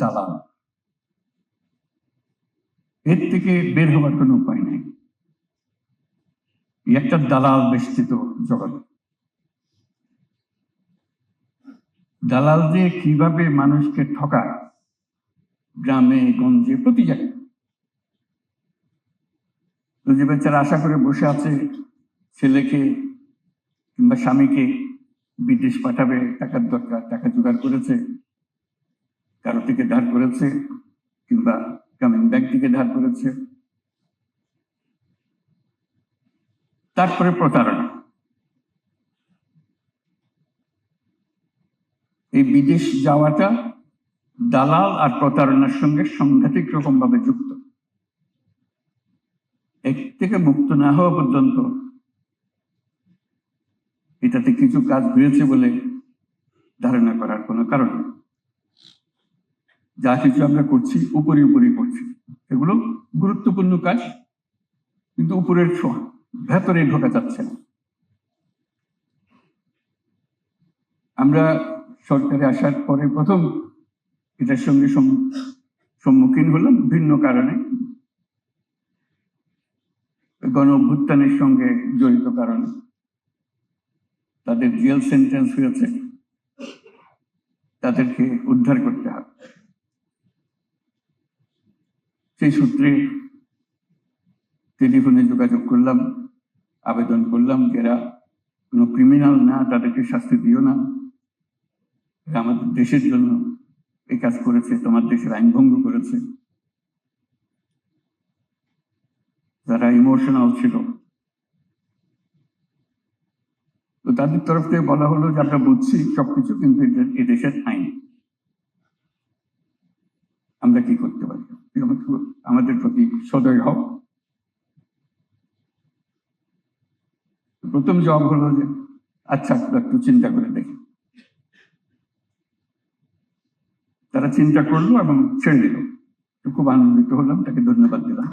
দালাল এর থেকে বের হবার কোনো উপায় নেই। একটা দালাল বেষ্টিত জগৎ। দালাল দিয়ে কীভাবে মানুষকে ঠকায়, গ্রামে, গঞ্জে, প্রতি জায়গায়। যে বেচারা আশা করে বসে আছে, ছেলেকে কিংবা স্বামীকে বিদেশ পাঠাবে, টাকার দরকার, টাকা জোগাড় করেছে কারও থেকে ধার করেছে কিংবা গ্রামীণ ব্যাংক থেকে ধার করেছে। তারপরে প্রতারণা। এই বিদেশ যাওয়াটা দালাল আর প্রতারণার সঙ্গে সাংঘাতিক রকম ভাবে যুক্ত। এক থেকে মুক্ত না হওয়া পর্যন্ত এটাতে কিছু কাজ হয়েছে বলে ধারণা করার কোনো কারণ নেই। যা কিছু আমরা করছি, উপরে উপরে করছি। এগুলো গুরুত্বপূর্ণ কাজ, কিন্তু উপরের ছোঁয়া, ভেতরে ঢোকা যাচ্ছে না। আমরা সরকারে আসার পরে প্রথম এটার সঙ্গে সম্মুখীন হলাম ভিন্ন কারণে। গণ অভ্যুত্থানের সঙ্গে জড়িত কারণে। তাদের জেল সেন্টেন্স হয়েছে। তাদেরকে উদ্ধার করতে হবে। সেই সূত্রে টেলিফোনে যোগাযোগ করলাম, আবেদন করলাম এরা কোনো ক্রিমিনাল না, তাদেরকে শাস্তি দিও না। আমাদের দেশের জন্য এই কাজ করেছে, তোমার দেশের আইন ভঙ্গ করেছে। যারা ইমোশনাল ছিল। তো তাদের তরফ থেকে বলা হলো যে আমরা বুঝছি সবকিছু কিন্তু এ দেশের আইন। আমরা কি আমাকে- আমাদের প্রতি সদয় হও। প্রথম জবাব হলো যে আচ্ছা একটু চিন্তা করে দেখি। তারা চিন্তা করল এবং ছেড়ে দিল। খুব আনন্দিত হলাম, তাকে ধন্যবাদ দিলাম।